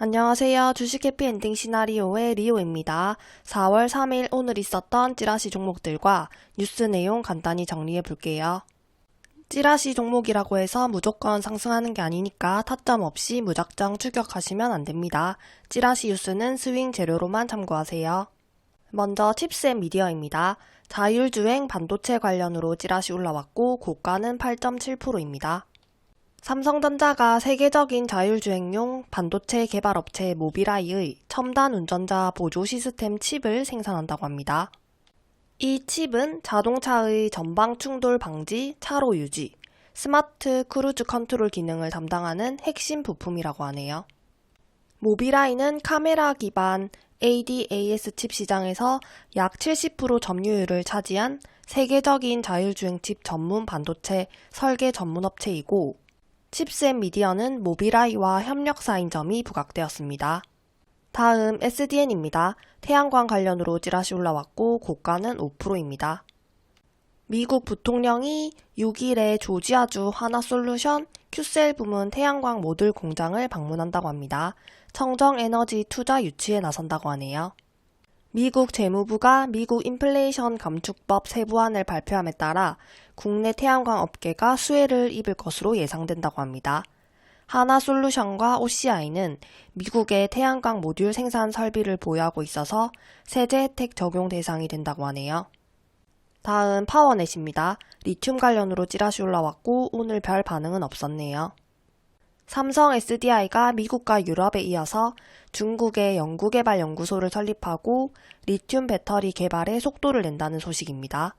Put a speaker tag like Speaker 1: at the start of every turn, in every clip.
Speaker 1: 안녕하세요. 주식 해피엔딩 시나리오의 리오입니다. 4월 3일 오늘 있었던 찌라시 종목들과 뉴스 내용 간단히 정리해 볼게요. 찌라시 종목이라고 해서 무조건 상승하는 게 아니니까 타점 없이 무작정 추격하시면 안 됩니다. 찌라시 뉴스는 스윙 재료로만 참고하세요. 먼저 칩셋 미디어입니다. 자율주행 반도체 관련으로 찌라시 올라왔고 고가는 8.7%입니다. 삼성전자가 세계적인 자율주행용 반도체 개발 업체 모비라이의 첨단 운전자 보조 시스템 칩을 생산한다고 합니다. 이 칩은 자동차의 전방 충돌 방지, 차로 유지, 스마트 크루즈 컨트롤 기능을 담당하는 핵심 부품이라고 하네요. 모비라이는 카메라 기반 ADAS 칩 시장에서 약 70% 점유율을 차지한 세계적인 자율주행 칩 전문 반도체 설계 전문 업체이고 칩셋 미디어는 모비라이와 협력사인 점이 부각되었습니다. 다음 SDN입니다. 태양광 관련으로 찌라시 올라왔고 고가는 5%입니다. 미국 부통령이 6일에 조지아주 하나솔루션 큐셀 부문 태양광 모듈 공장을 방문한다고 합니다. 청정 에너지 투자 유치에 나선다고 하네요. 미국 재무부가 미국 인플레이션 감축법 세부안을 발표함에 따라 국내 태양광 업계가 수혜를 입을 것으로 예상된다고 합니다. 하나솔루션과 OCI는 미국의 태양광 모듈 생산 설비를 보유하고 있어서 세제 혜택 적용 대상이 된다고 하네요. 다음 파워넷입니다. 리튬 관련으로 찌라시 올라왔고 오늘 별 반응은 없었네요. 삼성 SDI가 미국과 유럽에 이어서 중국의 연구개발 연구소를 설립하고 리튬 배터리 개발에 속도를 낸다는 소식입니다.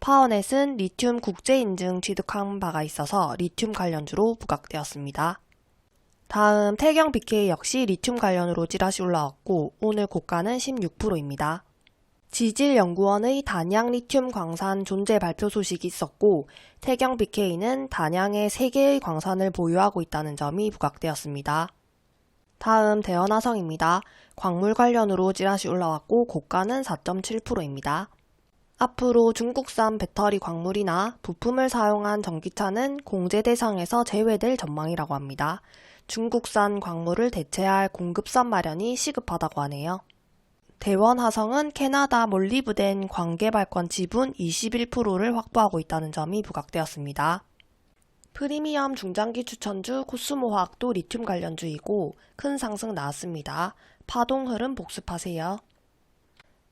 Speaker 1: 파워넷은 리튬 국제인증 취득한 바가 있어서 리튬 관련주로 부각되었습니다. 다음 태경 BK 역시 리튬 관련으로 찌라시 올라왔고 오늘 고가는 16%입니다. 지질연구원의 단양 리튬 광산 존재 발표 소식이 있었고 태경 BK는 단양에 3개의 광산을 보유하고 있다는 점이 부각되었습니다. 다음 대연화성입니다. 광물 관련으로 찌라시 올라왔고 고가는 4.7%입니다. 앞으로 중국산 배터리 광물이나 부품을 사용한 전기차는 공제 대상에서 제외될 전망이라고 합니다. 중국산 광물을 대체할 공급선 마련이 시급하다고 하네요. 대원화성은 캐나다 몰리브덴 광개발권 지분 21%를 확보하고 있다는 점이 부각되었습니다. 프리미엄 중장기 추천주 코스모화학도 리튬 관련주이고 큰 상승 나왔습니다. 파동 흐름 복습하세요.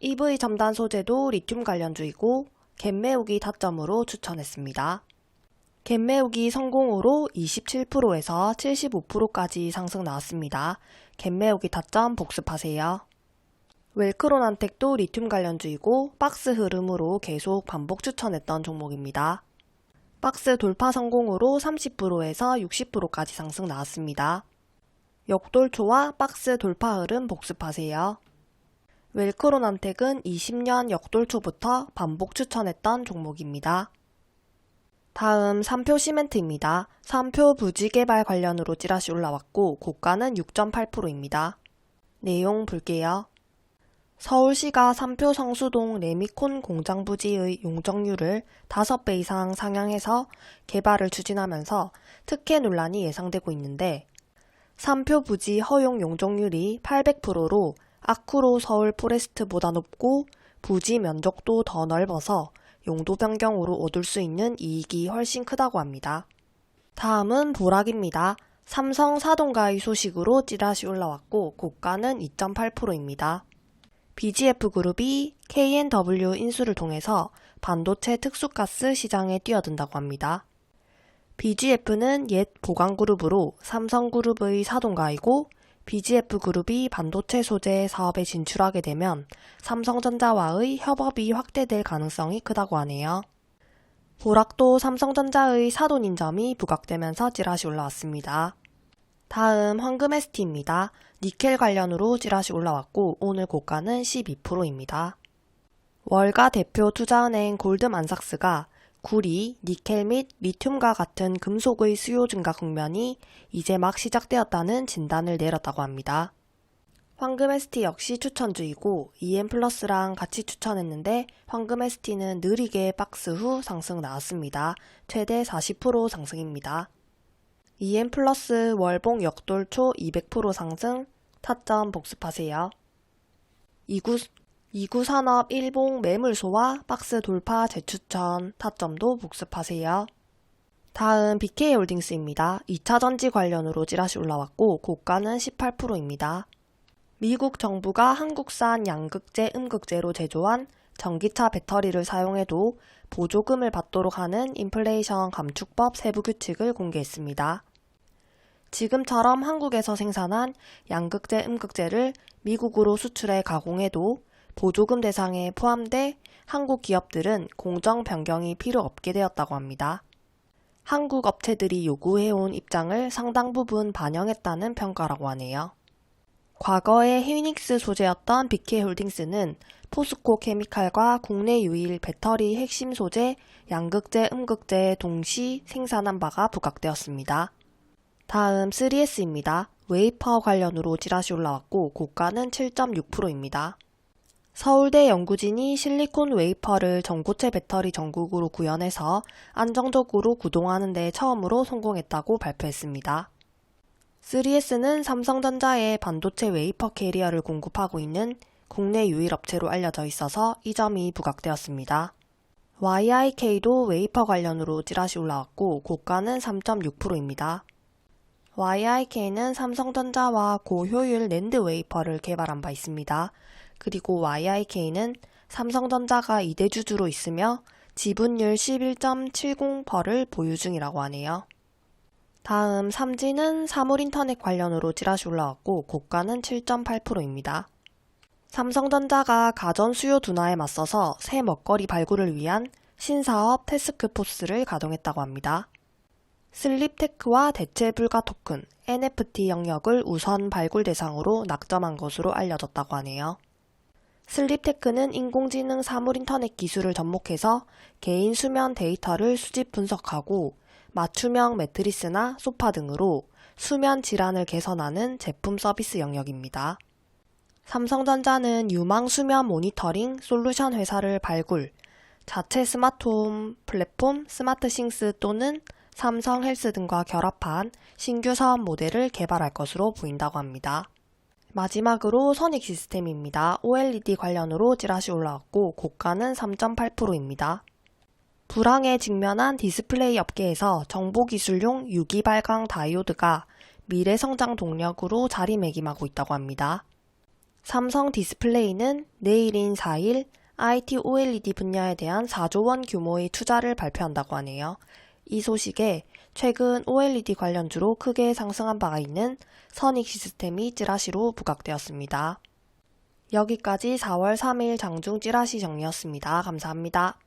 Speaker 1: EV 첨단 소재도 리튬 관련주이고 갭매우기 타점으로 추천했습니다. 갭매우기 성공으로 27%에서 75%까지 상승 나왔습니다. 갭매우기 타점 복습하세요. 웰크론한텍도 리튬 관련주이고 박스 흐름으로 계속 반복 추천했던 종목입니다. 박스 돌파 성공으로 30%에서 60%까지 상승 나왔습니다. 역돌초와 박스 돌파 흐름 복습하세요. 웰크론한텍은 20년 역돌초부터 반복 추천했던 종목입니다. 다음 3표 시멘트입니다. 3표 부지 개발 관련으로 찌라시 올라왔고 고가는 6.8%입니다. 내용 볼게요. 서울시가 3표 성수동 레미콘 공장 부지의 용적률을 5배 이상 상향해서 개발을 추진하면서 특혜 논란이 예상되고 있는데 3표 부지 허용 용적률이 800%로 아쿠로 서울 포레스트보다 높고 부지 면적도 더 넓어서 용도 변경으로 얻을 수 있는 이익이 훨씬 크다고 합니다. 다음은 보락입니다. 삼성 사동가의 소식으로 찌라시 올라왔고 고가는 2.8%입니다. BGF 그룹이 KNW 인수를 통해서 반도체 특수가스 시장에 뛰어든다고 합니다. BGF는 옛 보강그룹으로 삼성그룹의 사동가이고 BGF 그룹이 반도체 소재 사업에 진출하게 되면 삼성전자와의 협업이 확대될 가능성이 크다고 하네요. 보락도 삼성전자의 사돈 인 점이 부각되면서 찌라시 올라왔습니다. 다음 황금 ST입니다. 니켈 관련으로 찌라시 올라왔고 오늘 고가는 12%입니다. 월가 대표 투자은행 골드만삭스가 구리, 니켈 및 리튬과 같은 금속의 수요 증가 국면이 이제 막 시작되었다는 진단을 내렸다고 합니다. 황금 ST 역시 추천주이고 EM 플러스랑 같이 추천했는데 황금 ST는 느리게 박스 후 상승 나왔습니다. 최대 40% 상승입니다. EM 플러스 월봉 역돌 초 200% 상승, 타점 복습하세요. 2구, 2구 산업 일봉 매물소와 박스 돌파 재추천 타점도 복습하세요. 다음 BK홀딩스입니다. 2차 전지 관련으로 찌라시 올라왔고 고가는 18%입니다. 미국 정부가 한국산 양극재, 음극재로 제조한 전기차 배터리를 사용해도 보조금을 받도록 하는 인플레이션 감축법 세부 규칙을 공개했습니다. 지금처럼 한국에서 생산한 양극재, 음극재를 미국으로 수출해 가공해도 보조금 대상에 포함돼 한국 기업들은 공정 변경이 필요 없게 되었다고 합니다. 한국 업체들이 요구해온 입장을 상당 부분 반영했다는 평가라고 하네요. 과거에 히닉스 소재였던 BK홀딩스는 포스코 케미칼과 국내 유일 배터리 핵심 소재 양극재, 음극재 동시 생산한 바가 부각되었습니다. 다음 3S입니다. 웨이퍼 관련으로 찌라시 올라왔고 고가는 7.6%입니다. 서울대 연구진이 실리콘 웨이퍼를 전고체 배터리 전국으로 구현해서 안정적으로 구동하는 데 처음으로 성공했다고 발표했습니다. 3S는 삼성전자의 반도체 웨이퍼 캐리어를 공급하고 있는 국내 유일 업체로 알려져 있어서 이 점이 부각되었습니다. YIK도 웨이퍼 관련으로 찌라시 올라왔고 고가는 3.6%입니다. YIK는 삼성전자와 고효율 랜드 웨이퍼를 개발한 바 있습니다. 그리고 YIK는 삼성전자가 2대 주주로 있으며 지분율 11.70%를 보유 중이라고 하네요. 다음 삼지는 사물인터넷 관련으로 찌라시 올라왔고 고가는 7.8%입니다. 삼성전자가 가전 수요 둔화에 맞서서 새 먹거리 발굴을 위한 신사업 태스크포스를 가동했다고 합니다. 슬립테크와 대체 불가 토큰, NFT 영역을 우선 발굴 대상으로 낙점한 것으로 알려졌다고 하네요. 슬립테크는 인공지능 사물 인터넷 기술을 접목해서 개인 수면 데이터를 수집 분석하고 맞춤형 매트리스나 소파 등으로 수면 질환을 개선하는 제품 서비스 영역입니다. 삼성전자는 유망 수면 모니터링 솔루션 회사를 발굴, 자체 스마트홈 플랫폼 스마트싱스 또는 삼성 헬스 등과 결합한 신규 사업 모델을 개발할 것으로 보인다고 합니다. 마지막으로 선익 시스템입니다. OLED 관련으로 찌라시 올라왔고 고가는 3.8%입니다. 불황에 직면한 디스플레이 업계에서 정보기술용 유기 발광 다이오드가 미래 성장 동력으로 자리매김하고 있다고 합니다. 삼성 디스플레이는 내일인 4일 IT OLED 분야에 대한 4조 원 규모의 투자를 발표한다고 하네요. 이 소식에 최근 OLED 관련주로 크게 상승한 바가 있는 선익 시스템이 찌라시로 부각되었습니다. 여기까지 4월 3일 장중 찌라시 정리였습니다. 감사합니다.